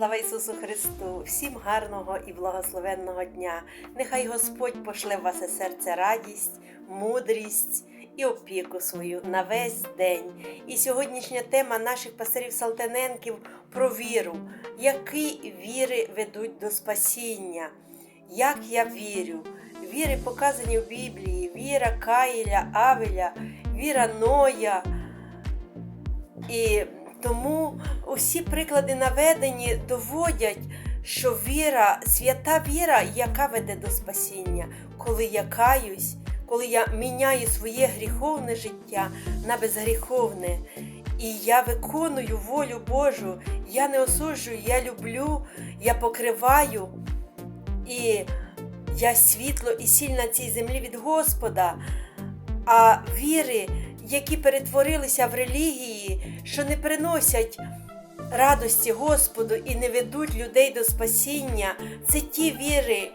Слава Ісусу Христу! Всім гарного і благословенного дня! Нехай Господь пошле в ваше серце радість, мудрість і опіку свою на весь день. І сьогоднішня тема наших пасторів Салтаненків про віру, які віри ведуть до спасіння. Як я вірю? Віри показані в Біблії, віра Каїля, Авеля, віра Ноя. І тому усі приклади наведені доводять, що віра, свята віра, яка веде до спасіння, коли я каюсь, коли я міняю своє гріховне життя на безгріховне. І я виконую волю Божу, я не осуджую, я люблю, я покриваю. І я світло і сіль на цій землі від Господа. А віри, які перетворилися в релігії, що не приносять радості Господу і не ведуть людей до спасіння, це ті віри,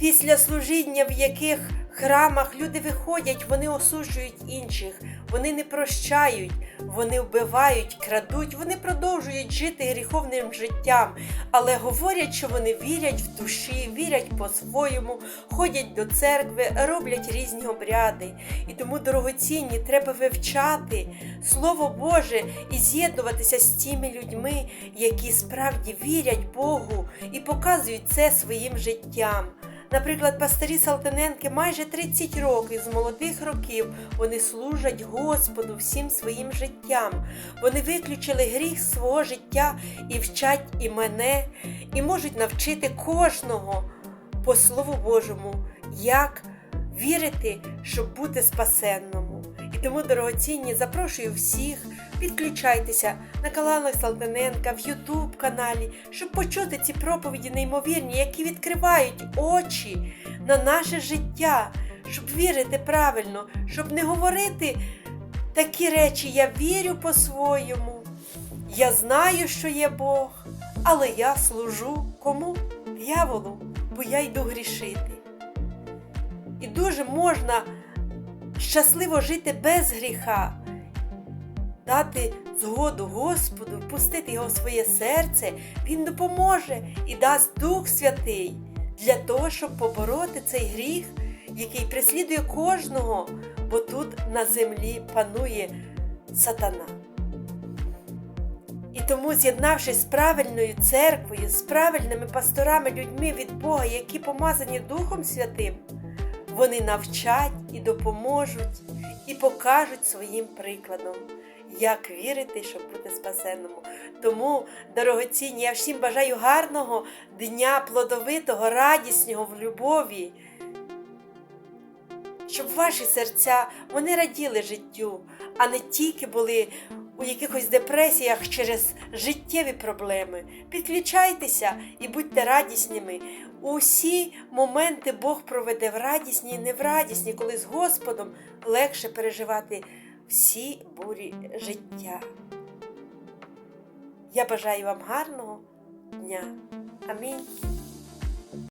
після служіння, в яких храмах люди виходять, вони осуджують інших, вони не прощають, вони вбивають, крадуть, вони продовжують жити гріховним життям, але говорять, що вони вірять в душі, вірять по-своєму, ходять до церкви, роблять різні обряди. І тому дорогоцінні треба вивчати Слово Боже і з'єднуватися з тими людьми, які справді вірять Богу і показують це своїм життям. Наприклад, пастирі Салтаненки майже 30 років з молодих років вони служать Господу всім своїм життям. Вони виключили гріх свого життя і вчать і мене, і можуть навчити кожного по Слову Божому, як вірити, щоб бути спасенному. І тому, дорогоцінні, запрошую всіх. Підключайтеся на каналах Салтаненка, в Ютуб каналі, щоб почути ці проповіді неймовірні, які відкривають очі на наше життя, щоб вірити правильно, щоб не говорити такі речі Я вірю по-своєму, я знаю, що є Бог, але я служу кому? Д'яволу, бо я йду грішити. І дуже можна щасливо жити без гріха дати згоду Господу, впустити його в своє серце, Він допоможе і дасть Дух Святий для того, щоб побороти цей гріх, який преслідує кожного, бо тут на землі панує сатана. І тому, з'єднавшись з правильною церквою, з правильними пасторами, людьми від Бога, які помазані Духом Святим, вони навчать і допоможуть, і покажуть своїм прикладом як вірити, щоб бути спасенному. Тому, дорогоцінні, я всім бажаю гарного дня, плодовитого, радісного в любові. Щоб ваші серця вони раділи життю, а не тільки були у якихось депресіях через життєві проблеми. Підключайтеся і будьте радісними. Усі моменти Бог проведе в радісні і не в радісні, коли з Господом легше переживати всі бурі життя. Я бажаю вам гарного дня. Амінь.